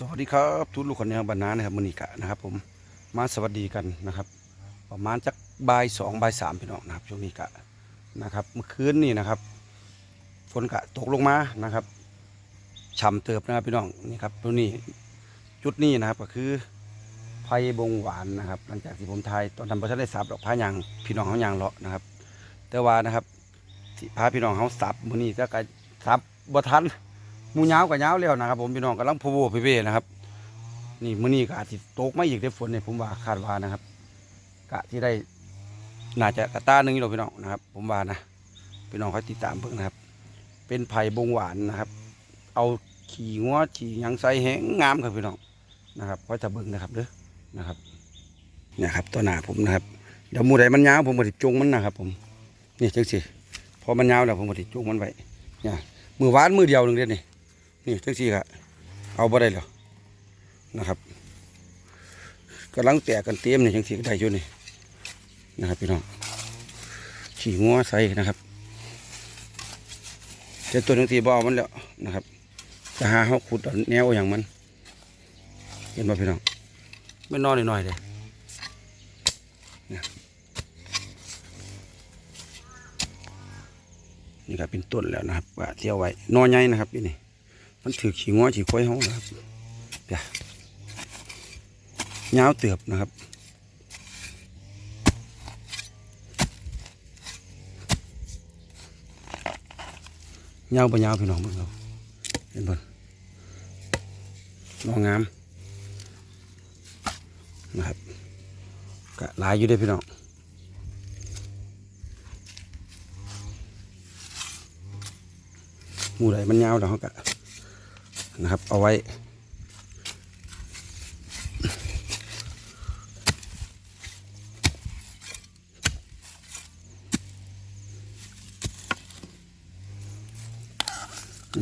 สวัสดีครับทุกลูกคนในบรรณานะครับมอนิกะนะครับ ผมมาสวัสดีกันนะครับ ประมาณจักบ่ายสองบ่ายสามพี่น้องนะครับช่วงนี้กะนะครับ เมื่อคืนนี่นะครับ ฝนกะตกลงมานะครับฉ่ำเติบนะครับพี่น้องนี่ครับตัวนี้จุดนี้นะครับก็คือไผ่บงหวานนะครับ หลังจากที่ผมทายตอนทำประชาได้สับดอกพายางพี่น้องเขายางเลาะนะครับ แต่ว่านะครับที่พาพี่น้องเขาสับมือนี้ก็กสับบ่ทัน มูยาวกับยาวแล้วนะครับ ผมพี่น้องกำลังพูโวพี่เวนะครับ นี่มื้อนี้ก็อาจจะตกไม่อีกได้ฝนเนี่ยผมว่าคาดว่านะครับกะที่ได้น่าจะกระตาหนึ่งอยู่หรอกพี่น้องนะครับ ผมว่านะพี่น้องคอยติดตามเพิ่งนะครับ เป็นไผ่บงหวานนะครับ เอาขี่งัวขี่ยังใส่แห้งงามครับพี่น้องนะครับคอยจะเบิ่งนะครับเด้อนะครับเนี่ยครับตัวหนาผมนะครับเดี๋ยวมูใดมันยาวผมก็ติดจงมันนะครับ ผมนี่จังสิพอมันยาวแล้วผมก็ติดจงมันไว้เนี่ยมือหวานมือเดียวหนึ่งเด็ดนี่ นี่จังสี่ครเอาบ่ได้หรอนะครับกำลังแตกกันเต็มนี่จังสี่ก็ได้อยู่นี่นะครับพี่น้องขี่งัวใส่นะครับแต่ตัวจังสี่บ่เอามันแล้วนะครับจะหาเขาขุดแนวอย่างมัน เห็นบ่พี่น้องไม่นอนหน่อยๆเลยนี่ครับเป็นต้นแล้วนะครับว่าเที่ยวไว้นอใหญ่นะครับนี่ มันถือขี้งัวขี้ควายห้องนะครับเดี๋ยวยาวเตือบนะครับยาวปะยาวพี่น้องเบิ่งเราเห็นบ่นองงามนะครับกะหลายอยู่ด้พี่น้องหมูใดมันยาวแล้วเขาก็ นะครับ เอาไว้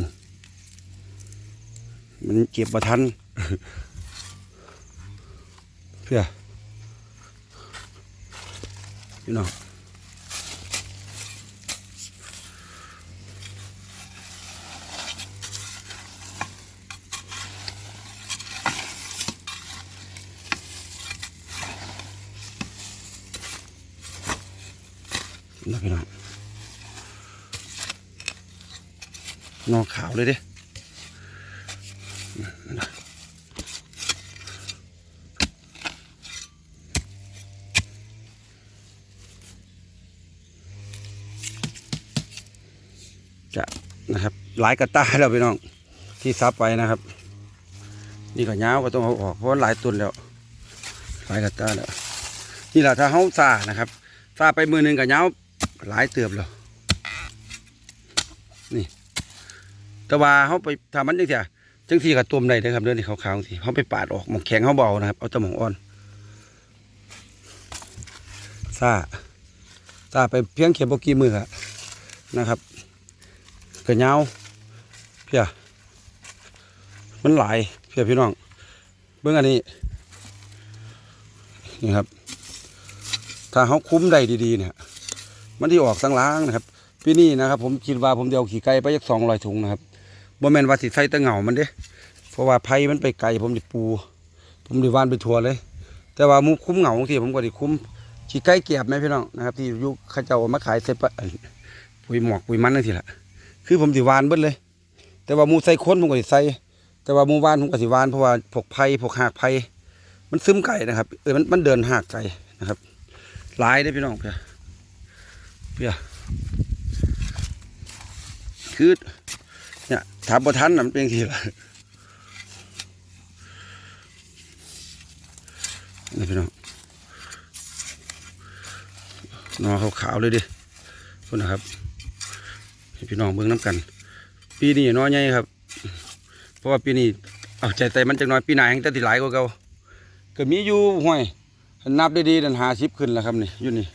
มมันเก็บมาทัน เพื่อพี่น้อง นะพี่น้องนอขาวเลยเดิจะนะครับหลายกระต้าแล้วพี่น้องที่ซับไปนะครับ นี่ก็ยาวก็ต้องเอาออกเพราะว่าหลายตุนแล้ว หลายกระต้าแล้วนี่แหละถ้าเขาซานะครับซาไปมือหนึ่งกับเงา หลายเตืบแล้วนี่แต่ว่าเขาไปทำมันจังเสียจังที่กับตุ่มได้นะครับเรื่องที่ขาวๆสิเขาไปปาดออกหมองแข็งเขาเบานะครับ เอาแตะหมองอ่อนซาซาไปเพียงเข็มบกี่มือะนะครับกระเงาเพียมันหลายเพียพี่น้อง เบื้องอันนี้นี่ครับ ถ้าเขาคุ้มได้ดีๆเนี่ย มันที่ออกสังล้างนะครับปีนี้นะครับ ผมคิดว่าผมจะเอาขี่ไก่ไปยักสองร้อยถุงนะครับบ่แมนว่าสิใส่แตะเหงามันเด้เพราะว่าไผ่มันไปไกลผมจะปู ผมจะวานไปทัวเลย แต่ว่ามุคุ้มเหงาที่ผมก็ด้คุ้มขี่ไก่เกียบไหมพี่น้องนะครับ ที่ยุคข้าเจ้ามาขายใส่ปะปุ๋ยหมอกปุ๋ยมันนั่นสิละคือผมสิวานเบิดเลย แต่ว่ามูใส่ค้นผมก็สิใส่แต่ว่ามูวานผมก็สิวานเพราะว่าพกไผ่พกหากไผ่มันซึมไก่นะครับเออมันมันเดินหากไก่นะครับหลายได้พี่น้องเพื่อ เพื่อคือเนี่ยถามประทันน่ะมันเป็นทีละนี่พี่น้องนอขาวๆเลยดิคุณนะครับพี่น้องเบิ่งน้ำกัน ปีนี้น้อยใหญ่ครับ เพราะว่าปีนี้เอาใจใจมันจังน้อยปีหน้าแห่งแต่ที่หลายกว่าเก่าก็มีอยู่ห้วยนับได้ดีดันหาสิบขึ้นแล้วครับนี่อยู่นี่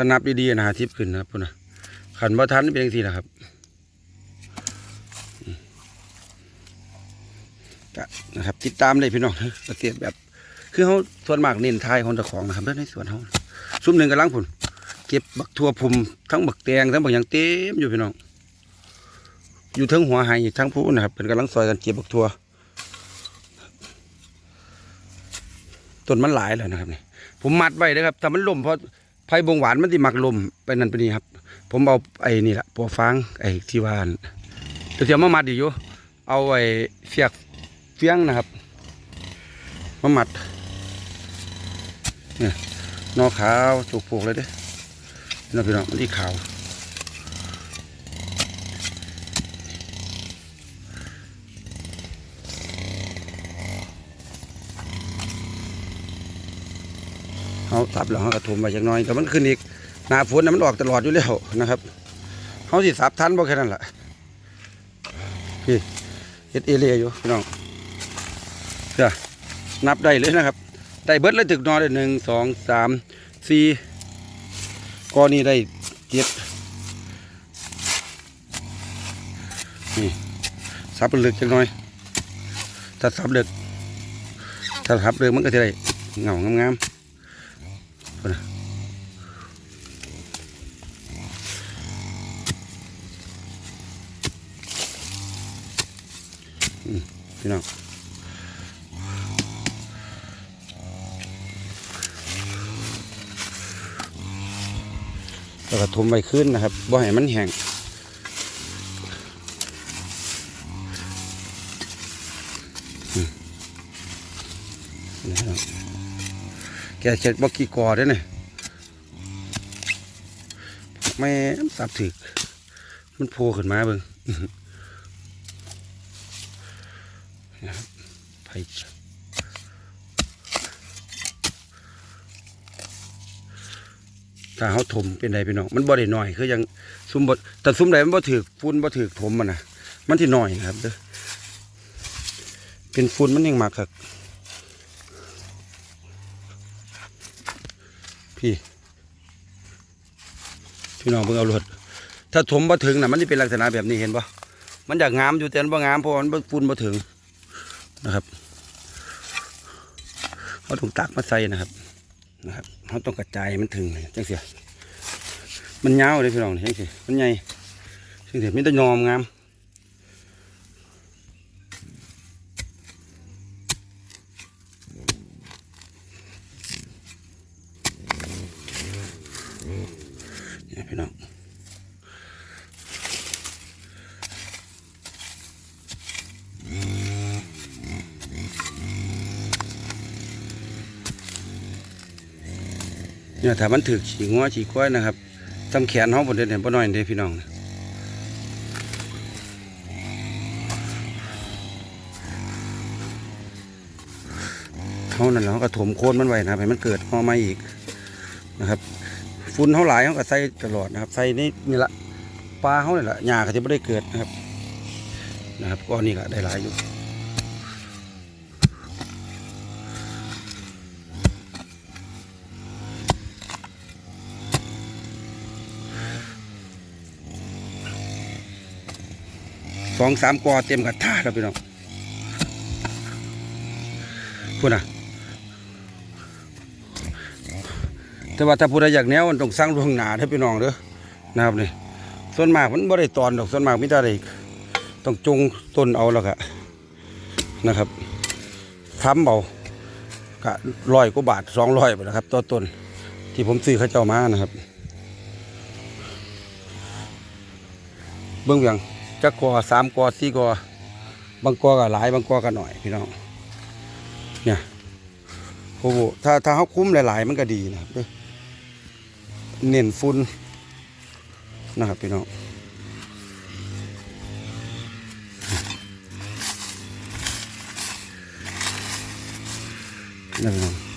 ถ้านับดีๆนะหาสิบขึ้นนะครับพุ่นนะขันบ่ทันเป็นยังสี่ละครับนะครับ ติดตามเลยพี่น้องเกษตรแบบ คือเขาส่วนมากเน้นทายของเจ้าของนะครับเรื่องในสวนเขาซุ้มหนึ่งกำลังผุนเก็บบักทั่วพุ่มทั้งบักแตงทั้งบักหยางเต็มอยู่พี่น้อง อยู่ทั้งหัวหายทั้งผู้นะครับ เป็นกำลังซอยกันเก็บบักทัวต้นมันหลายแล้วนะครับนี่ผมมัดไว้นะครับแต่มันล่มเพราะ ไผ่บงหวานมันที่มักลมไปนั่นไปนี่ครับ ผมเอาไอ้นี่แหละปัวฟางไอ้ที่ว่านเดี๋ยวมามัดอีกอยู่เอาไอ้เสียกเฟียงนะครับมามัดเนี่ยนอขาวจุกผูกเลยเด้อน้องพี่น้องมันที่ขาว เขาสับแล้วเขากระทุมไปจักน้อยแต่มันขึ้นอีกหนาฝนน่ะมันออกตลอดอยู่แล้วนะครับเขาสิสับทันบ่แค่นั้นแหละพี่เฮ็ดเอเลียอยู่พี่น้องเด้อนับได้เลยนะครับ ได้เบิดเลยถึกนอได้หนึ่งสองสามสี่ก้อนนี้ได้เจ็ดนี่สับลึกจักน่อยถ้าสับลึกถ้าสับลึกมันก็จะได้เงางามๆ นะพี่น้องแล้วก็ทมไปขึ้นนะครับบ่ให้มันแห้งอืมนี่พี่น้องแก เช็ดบ่กี่กอได้เนี่ยแม่สับถึก มันโผล่ขึ้นมาเบิ่งนะครับไผ่ถ้าเขาถมเป็นใดเป็นน้องมันบ่ได้น้อยคือยังซุ่มบ่แต่ซุ่มใดมันบ่ถือฝุ่นบ่ถือถมมันนะมันที่หน้อยนะครับเด้อเป็นฝุ่นมันยังมากครับ พี่ พี่น้องเพิ่งเอารถถ้าถมบ่ถึงนะมันจะเป็นลักษณะแบบนี้เห็นปะมันอยากงามอยู่แต่มันบ่งามเพราะมันบ่ฝุ่นบ่ถึงนะครับเขาต้องตักมาใส่นะครับนะครับเขาต้องกระจายมันถึงจังเสียมันยาวเลยพี่น้องจังเสียมันใหญ่จังเสียมันจะยอมงาม นี่พี่น้องเนี่ยถ้ามันถือฉีงัวฉีก้อยนะครับจำแขนเขาบนเด่นเห็นบ่น้อยเด้พี่น้องนะเขานั่นเขาก็ถมโคนมันไว้นะให้มันเกิดหอมาอีกนะครับ ฝุ่นเขาหลายเขาก็ใส่ตลอดนะครับ ใส่นี่นี่ละปลาเขาเนี่ยละหญ้าก็จะไม่ได้เกิดนะครับนะครับก้อนนี้ก็ได้หลายอยู่สองสามกอเต็มกระทะแล้วพี่น้องพูดนะ แต่ว่าถ้าพูดอยากแนวมันต้องสร้างล่วงหนาเด้อพี่น้องเด้อนะครับนี่ส่วนมากมันบ่ได้ตอนดอกส่วนมากมิได้ได้ต้องจงต้นเอาแล้วก็นะครับค้ำเอาก็ร้อยกว่าบาทสองร้อยไปแล้วครับต่อต้นที่ผมซื้อเขาเจ้ามานะครับ เบื้องเบียงจักกอสามกอสี่กอบางกอก็หลายบางกอก็หน่อยพี่น้องเนี่ยโอ้โหถ้าถ้าเขาคุ้มหลาย ๆ มันก็ดีนะครับ เน้นฝุ่นนะครับพี่น้องนั่นเอง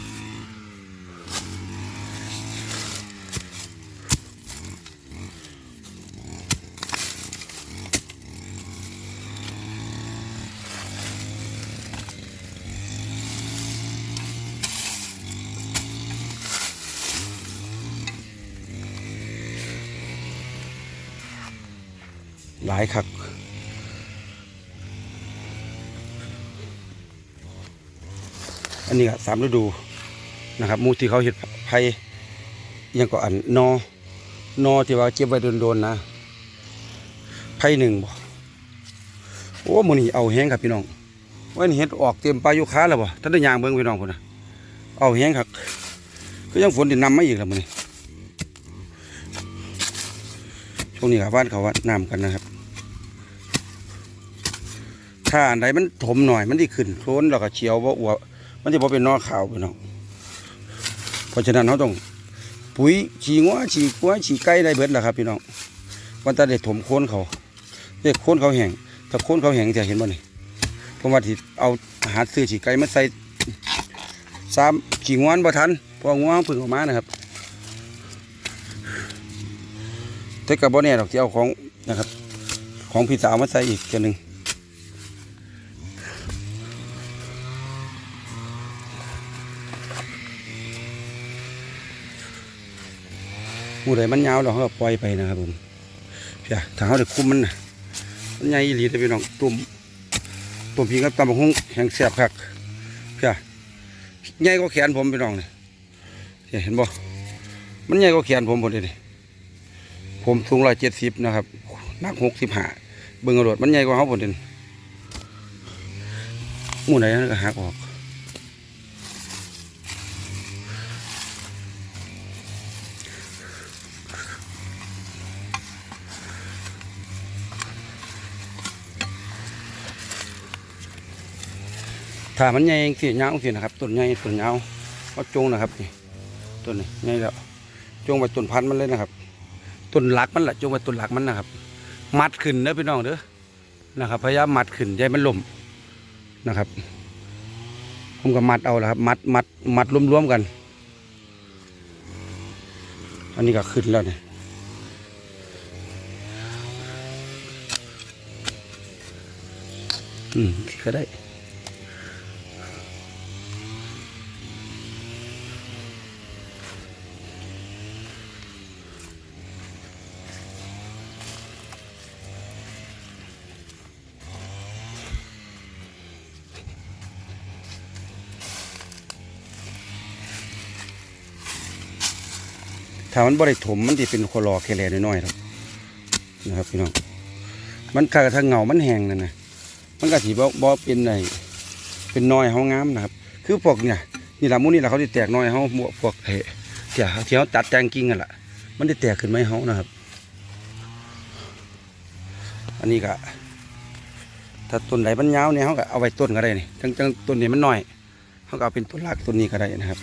หลายคักอันนี้ก็สามฤดูนะครับมูที่เขาเห็ดไผ่ยังก็อันนอนอที่ว่าเก็บไว้โดนๆนะไผ่หนึ่งบ่โอ้มื้อนี้เอาแห้งครับพี่น้องว่านี่เห็ดออกเต็มปลายุคาแล้วบ่ท่านได้ยางเบิ่งพี่น้องพุ่นน่ะเอาแห้งครับก็ยังฝนที่นำมาอีกแล้วมื้อนี้ช่วงนี้ครับบ้านเขาว่าน้ำกันนะครับ ถ้าอันใดมันถมหน่อยมันที่ขึ้นโคลนแล้วก็เฉียวบ่าอวบมันจะบ่เป็นนอขาวพี่น้องเพราะฉะนั้นเราต้องปุ๋ยฉีงัวฉีกล้วฉีไก่ได้เบิดแหละครับพี่น้องวันตาได้ถมโคนเขาเรียกโคนเขาแห้งถ้าโคนเขาแห้งจะเห็นบ่นี่ผมว่าที่เอาอาหารซื้อฉีไก่มาใส่สามฉีงวนบ่ทันเพองัวเพึ่งออกมานะครับแต่กับบ่แน่ดอกที่เอาของนะครับ ของพี่สาวมาใส่อีกเทียหนึ่ง หมูใดมันยาวเราก็ปล่อยไปนะครับผมเพียถ้าเขาได้คุมมันนะมันใหญ่อีหลีแต่พี่น้องตุ่มตุ่มพีกับตำบักหุ่งแห้งแซ่บคักเพียใหญ่กว่าแขนผมพี่น้องนี่เพียเห็นบ่มันใหญ่กว่าแขนผมหมดเลยผมสูงร้อยเจ็ดสิบนะครับหนักหกสิบห้าเบิ่งกระโดดมันใหญ่กว่าเขาหมดเลยหมูไหนนั่นก็หักออก ถ้ามันใหญ่สิยาวสินะครับต้นใหญ่ต้นยาวเอาจงนะครับนี่ต้นนี้ใหญ่แล้วจงไปต้นพันธุ์มันเลยนะครับต้นหลักมันแหละจงไปต้นหลักมันนะครับ มัดขึ้นเด้อพี่น้องเด้อนะครับ พยายามมัดขึ้นอย่าให้มันล่มนะครับ ผมก็มัดเอาละครับ มัดมัดมัดรวมๆกัน อันนี้ก็ขึ้นแล้วเนี่ยอืมก็ได้ ถ้ามันบริถมมันจะเป็นโคลอแค่แลน้อยๆครับนะครับพี่น้องมันถ้าถ้าเงามันแห้งนั่นนะมันก็สีบ่บ่เป็นไอเป็นน้อยเฮางามนะครับ คือพวกเนี่ยนี่ละมูนี่ละเขาจะแตกน้อยเฮาหมวกพวกเฮ้เที่ยที่เขาตัดแตงกิ่งกันล่ะมันได้แตกขึ้นไหมเฮานะครับ อันนี้ก็ถ้าต้นไหนมันยาวเนี่ยเขาก็เอาไว้ต้นก็ได้นี่จังจังต้นนี้มันน้อยเขาก็เอาเป็นต้นหลักต้นนี้ก็ได้นะครับ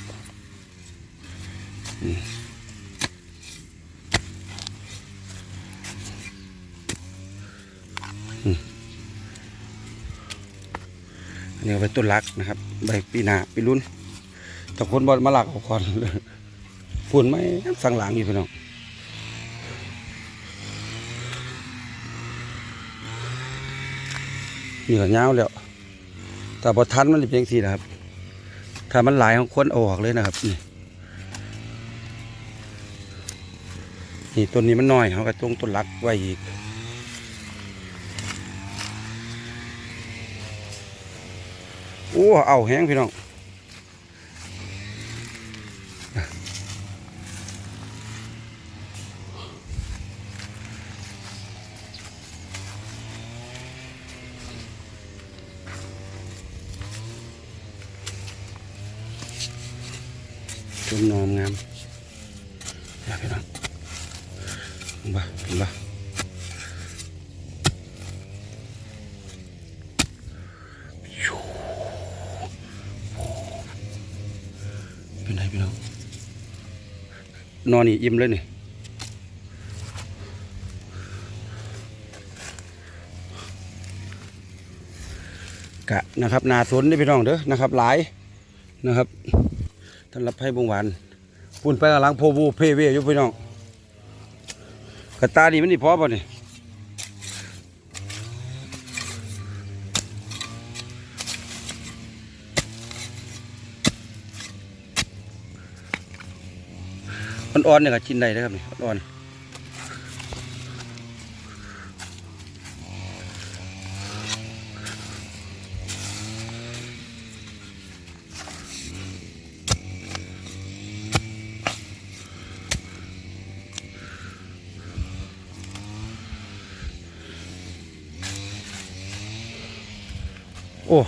อันนี้เอาไปต้นรักนะครับใบปีนาปีรุ่นแต่คนบอลมาหลักเอาก่อนฝุ่นไหมสั่งหลังอยู่พี่น้องนี่ก็ยาวแล้ว แต่พอทันมันจะเป็นสี่นะครับ ถ้ามันหลายของคนเอออกเลยนะครับ นี่นี่ต้นนี้มันน้อยเขาก็ต้องต้นรักไว้อีก อ้เอาแห้งพี่น้องจุ่มนอมงามอยากพี่น้องเห็นปะเห็นปะ เป็นไงพี่น้อง นอนนี่อิ่มเลยนี่กะนะครับนาสนนี่พี่น้องเด้อนะครับ หลายนะครับท่านรับให้บงหวานปุ่นไปกำลังโพบูเพเวอยู่พี่น้องกระตานี่มันนี่พอป่ะนี่ อ่อนๆเนี่ยก็ชินได้เลยครับนี่อ่อนโอ้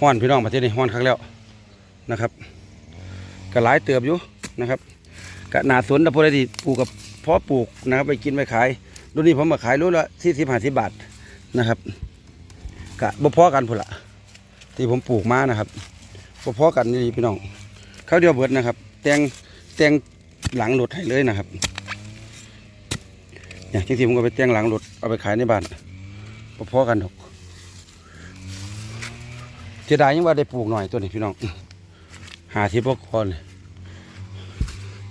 ห้อนพี่น้องประเทศนี้ห้อนครั้งแล้วนะครับก็หลายเติบอยู่นะครับ ก็นาสวนแต่พอดีปลูกกับเพาะปลูกนะครับ ไปกินไปขายรุ่นนี้ผมมาขายรุ่นละที่สิบห้าสิบบาทนะครับกะบ่พอกันพุ่นละที่ผมปลูกมานะครับบ่พอกันนี่พี่น้องเขาวเดียวเบิดนะครับ แตงแตงหลังรถให้เลยนะครับเนี่ยจริงๆผมก็ไปแตงหลังรถเอาไปขายในบ้านบ่พอกันหรอกเสียดายยังว่าได้ปลูกหน่อยตัวนี้พี่น้องหาที่พวกคอน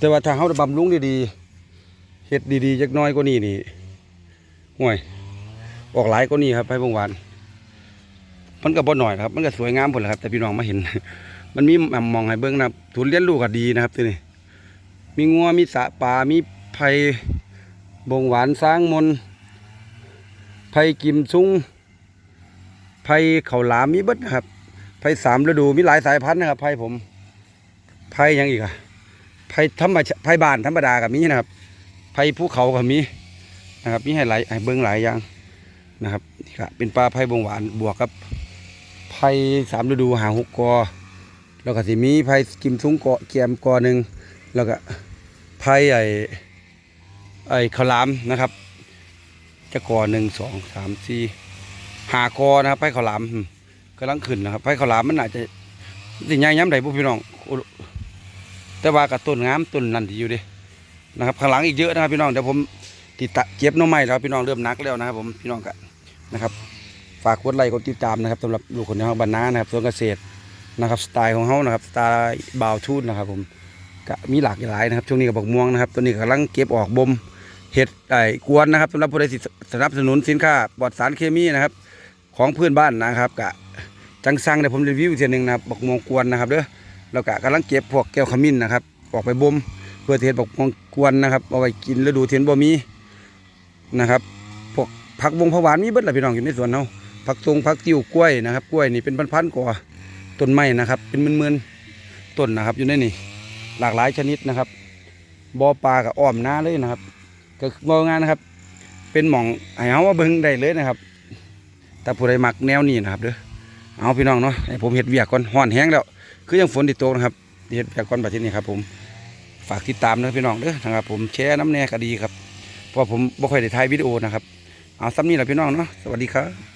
แต่ว่าถ้าเขาบำรุงดีๆเฮ็ดดีๆจักน้อยกว่านี้นี่ห่วยออกหลายกว่านี้ครับไปบางวันมันก็บ่หน่อยครับ มันก็สวยงามผลแหละครับ แต่พี่น้องมาเห็น มันมีแหม่มองให้เบิ่งนะทุนเลี้ยงลูกก็ดีนะครับตัวนี้มีงัวมีสะปลามีไผ่บงหวานสร้างมนไผ่กิมซุ้งไผ่เขาหลามมีเบิดนะครับไผ่สามฤดูมีหลายสายพันธุ์นะครับไผ่ผมไผ่ยังอีกอะ ไผ่ธรรมชาไผ่บานธรรมดากับมีนะครับไผ่ภูเขากับมีนะครับมีให้หลายให้เบิ้งหลายอย่างนะครับนี่ก็เป็นปลาไผ่บงหวานบวกกับไผ่สามฤดูหาหกกอแล้วก็สิมีไผ่กิมซุ้งกอเกียมกอหนึ่งแล้วก็ไผ่ไอ้ไอ้ข้าวหลามนะครับจะกอหนึ่งสองสามสี่หากอนะครับไผ่ข้าวหลามกำลังขึ้นนะครับไผ่ข้าวหลามมันอาจจะสิใหญ่ย้ำใดพวกพี่น้องอ แต่ว่ากับต้นงามต้นนั่นที่อยู่ดินะครับข้างหลังอีกเยอะนะครับพี่น้องเดี๋ยวผมติดตะเก็บน้องไม้แล้วพี่น้องเริ่มนักแล้วนะครับผมพี่น้องกันนะครับ ฝากกดไลค์กดติดตามนะครับสำหรับลูกคนในห้องบรรณานะครับสวนเกษตรนะครับสไตล์ของเขานะครับสไตล์บาวทูนนะครับผมก็มีหลากหลายนะครับช่วงนี้กับบอกม่วงนะครับตัวนี้กำลังเก็บออกบ่มเห็ดไอ้กวนนะครับสำหรับผู้ใดสสนับสนุนสินค้าปลอดสารเคมีนะครับ ของเพื่อนบ้านนะครับกะจังซังเดี๋ยวผมรีวิวอีกทีหนึ่งนะครับบอกม่วงกวนนะครับเด้อ แล้วกะกำลังเก็บพวกแก้วขมิ้นนะครับ ออกไปบ่มเพื่อเทศบอกมวงกวนนะครับเอาไว้กินฤดูเทียนบ่มีนะครับพวกผักวงผักหวานมีเบิดหละพี่น้องอยู่ในสวนเฮาผักตรงผักติ้วกล้วยนะครับกล้วยนี่เป็นพันๆกว่าต้นไม้นะครับ เป็นหมื่นๆต้นนะครับ อยู่ในนี่หลากหลายชนิดนะครับบ่อปลากับอ้อมนาเลยนะครับ ก็บ่งานนะครับ เป็นหม่องให้เฮาว่าเบิ่งได้เลยนะครับแต่ผู้ใดมักแนวนี้นะครับเด้อเอาพี่น้องเนาะให้ผมเห็ดเวียกก่อนห่อนแห้งแล้ว คือยังฝนติดตกนะครับเห็ดเวียกก้อนแบบนี้ครับผมฝากติดตามนะพี่น้องเด้อนะครับผมแชร์น้ำแน่ก็ดีครับเพราะผมบ่ค่อยได้ถ่ายวิดีโอนะครับเอาซ้ำนี้แหละพี่น้องเนาะสวัสดีครับ